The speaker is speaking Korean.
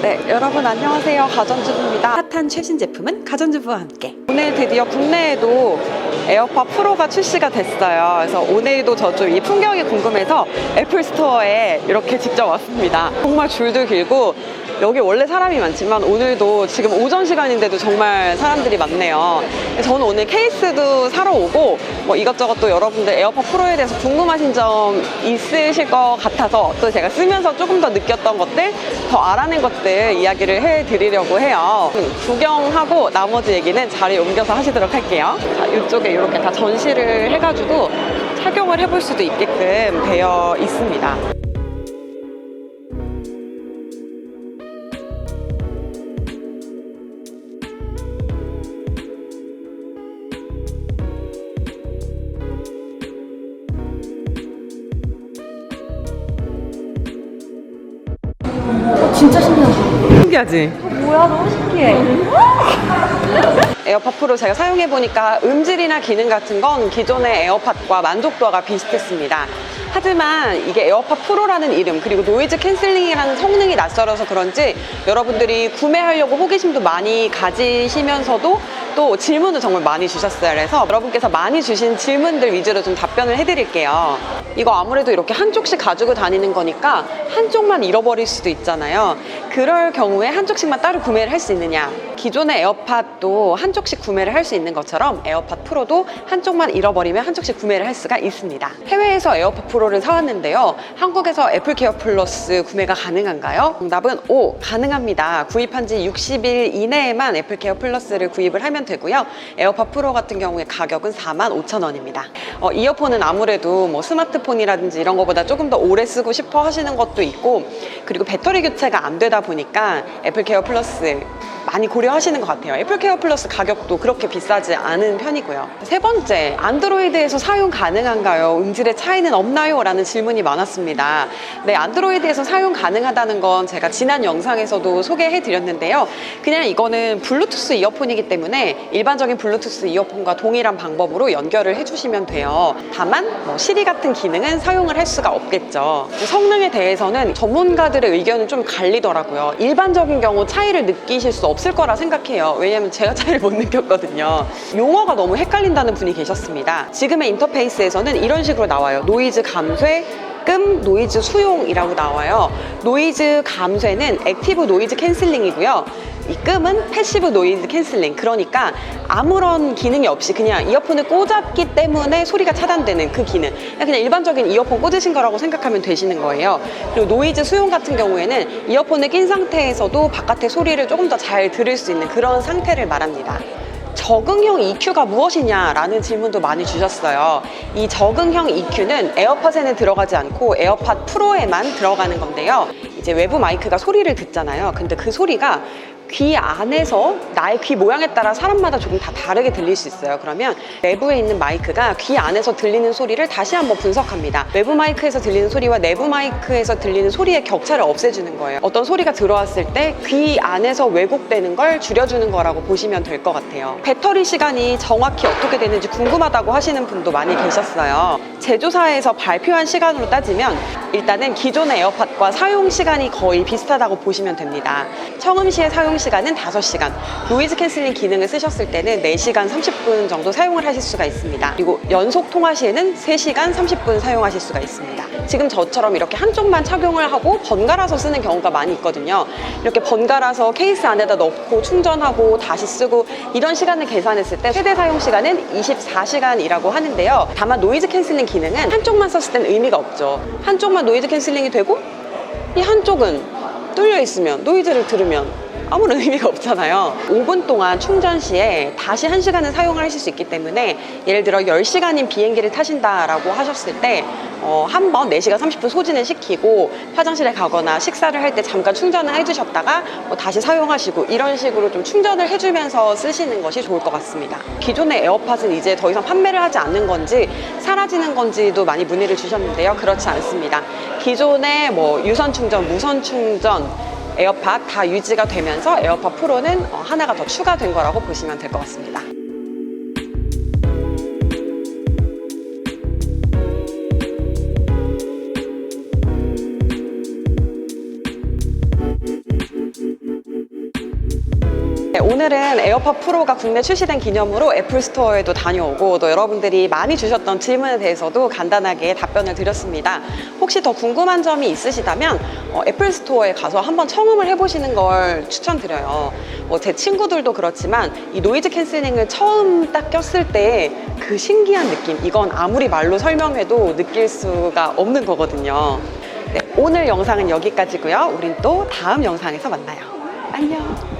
네, 여러분 안녕하세요. 가전주부입니다. 핫한 최신 제품은 가전주부와 함께. 오늘 드디어 국내에도 에어팟 프로가 출시가 됐어요. 그래서 오늘도 저좀이 풍경이 궁금해서 애플 스토어에 이렇게 직접 왔습니다. 정말 줄도 길고 여기 원래 사람이 많지만 오늘도 지금 오전 시간인데도 정말 사람들이 많네요. 저는 오늘 케이스도 사러 오고 뭐 이것저것 또 여러분들 에어팟 프로에 대해서 궁금하신 점 있으실 것 같아서 또 제가 쓰면서 조금 더 느꼈던 것들, 더 알아낸 것들 이야기를 해드리려고 해요. 구경하고 나머지 얘기는 자리에 옮겨서 하시도록 할게요. 자, 이쪽에 이렇게 다 전시를 해가지고 착용을 해볼 수도 있게끔 되어 있습니다. 진짜 신기하다. 신기하지? 뭐야, 너무 신기해. 에어팟 프로 제가 사용해보니까 음질이나 기능 같은 건 기존의 에어팟과 만족도가 비슷했습니다. 하지만 이게 에어팟 프로라는 이름 그리고 노이즈 캔슬링이라는 성능이 낯설어서 그런지 여러분들이 구매하려고 호기심도 많이 가지시면서도 또 질문을 정말 많이 주셨어요. 그래서 여러분께서 많이 주신 질문들 위주로 좀 답변을 해드릴게요. 이거 아무래도 이렇게 한쪽씩 가지고 다니는 거니까 한쪽만 잃어버릴 수도 있잖아요. 그럴 경우에 한쪽씩만 따로 구매를 할 수 있느냐? 기존의 에어팟도 한쪽씩 구매를 할 수 있는 것처럼 에어팟 프로도 한쪽만 잃어버리면 한쪽씩 구매를 할 수가 있습니다. 해외에서 에어팟 프로를 사왔는데요. 한국에서 애플케어 플러스 구매가 가능한가요? 정답은 O, 가능합니다. 구입한 지 60일 이내에만 애플케어 플러스를 구입을 하면 되고요. 에어팟 프로 같은 경우에 가격은 45,000원입니다. 어, 이어폰은 아무래도 뭐 스마트폰이라든지 이런 거보다 조금 더 오래 쓰고 싶어 하시는 것도 있고 그리고 배터리 교체가 안 되다 보니까 애플케어 플러스 많이 고려하시는 것 같아요. 애플케어 플러스 가격도 그렇게 비싸지 않은 편이고요. 세 번째, 안드로이드에서 사용 가능한가요? 음질의 차이는 없나요? 라는 질문이 많았습니다. 네, 안드로이드에서 사용 가능하다는 건 제가 지난 영상에서도 소개해 드렸는데요. 그냥 이거는 블루투스 이어폰이기 때문에 일반적인 블루투스 이어폰과 동일한 방법으로 연결을 해주시면 돼요. 다만, 뭐 시리 같은 기능은 사용을 할 수가 없겠죠. 성능에 대해서는 전문가들의 의견은 좀 갈리더라고요. 일반적인 경우 차이를 느끼실 수 없을 거라 생각해요. 왜냐면 제가 차이를 못 느꼈거든요. 용어가 너무 헷갈린다는 분이 계셨습니다. 지금의 인터페이스에서는 이런 식으로 나와요. 노이즈 감쇄, 끔 노이즈 수용이라고 나와요. 노이즈 감쇄는 액티브 노이즈 캔슬링이고요. 이 끔은 패시브 노이즈 캔슬링. 그러니까 아무런 기능이 없이 그냥 이어폰을 꽂았기 때문에 소리가 차단되는 그 기능. 그냥 일반적인 이어폰 꽂으신 거라고 생각하면 되시는 거예요. 그리고 노이즈 수용 같은 경우에는 이어폰을 낀 상태에서도 바깥의 소리를 조금 더 잘 들을 수 있는 그런 상태를 말합니다. 적응형 EQ가 무엇이냐라는 질문도 많이 주셨어요. 이 적응형 EQ는 에어팟에는 들어가지 않고 에어팟 프로에만 들어가는 건데요. 이제 외부 마이크가 소리를 듣잖아요. 근데 그 소리가 귀 안에서 나의 귀 모양에 따라 사람마다 조금 다 다르게 들릴 수 있어요. 그러면 내부에 있는 마이크가 귀 안에서 들리는 소리를 다시 한번 분석합니다. 외부 마이크에서 들리는 소리와 내부 마이크에서 들리는 소리의 격차를 없애주는 거예요. 어떤 소리가 들어왔을 때 귀 안에서 왜곡되는 걸 줄여주는 거라고 보시면 될 것 같아요. 배터리 시간이 정확히 어떻게 되는지 궁금하다고 하시는 분도 많이 계셨어요. 제조사에서 발표한 시간으로 따지면 일단은 기존의 에어팟과 사용 시간이 거의 비슷하다고 보시면 됩니다. 청음 시의 사용 시간은 5시간, 노이즈 캔슬링 기능을 쓰셨을 때는 4시간 30분 정도 사용을 하실 수가 있습니다. 그리고 연속 통화 시에는 3시간 30분 사용하실 수가 있습니다. 지금 저처럼 이렇게 한쪽만 착용을 하고 번갈아서 쓰는 경우가 많이 있거든요. 이렇게 번갈아서 케이스 안에다 넣고 충전하고 다시 쓰고 이런 시간을 계산했을 때 최대 사용 시간은 24시간이라고 하는데요. 다만 노이즈 캔슬링 기능은 한쪽만 썼을 땐 의미가 없죠. 한쪽만 노이즈 캔슬링이 되고 이 한쪽은 뚫려 있으면 노이즈를 들으면 아무런 의미가 없잖아요. 5분 동안 충전 시에 다시 1시간을 사용을 하실 수 있기 때문에 예를 들어 10시간인 비행기를 타신다라고 하셨을 때 어, 한번 4시간 30분 소진을 시키고 화장실에 가거나 식사를 할 때 잠깐 충전을 해주셨다가 뭐 다시 사용하시고 이런 식으로 좀 충전을 해주면서 쓰시는 것이 좋을 것 같습니다. 기존의 에어팟은 이제 더 이상 판매를 하지 않는 건지 사라지는 건지도 많이 문의를 주셨는데요. 그렇지 않습니다. 기존의 뭐 유선 충전, 무선 충전 에어팟 다 유지가 되면서 에어팟 프로는 어, 하나가 더 추가된 거라고 보시면 될 것 같습니다. 네, 오늘은 에어팟 프로가 국내 출시된 기념으로 애플 스토어에도 다녀오고 또 여러분들이 많이 주셨던 질문에 대해서도 간단하게 답변을 드렸습니다. 혹시 더 궁금한 점이 있으시다면 어, 애플 스토어에 가서 한번 청음을 해보시는 걸 추천드려요. 뭐 제 친구들도 그렇지만 이 노이즈 캔슬링을 처음 딱 꼈을 때 그 신기한 느낌 이건 아무리 말로 설명해도 느낄 수가 없는 거거든요. 네, 오늘 영상은 여기까지고요. 우린 또 다음 영상에서 만나요. 안녕.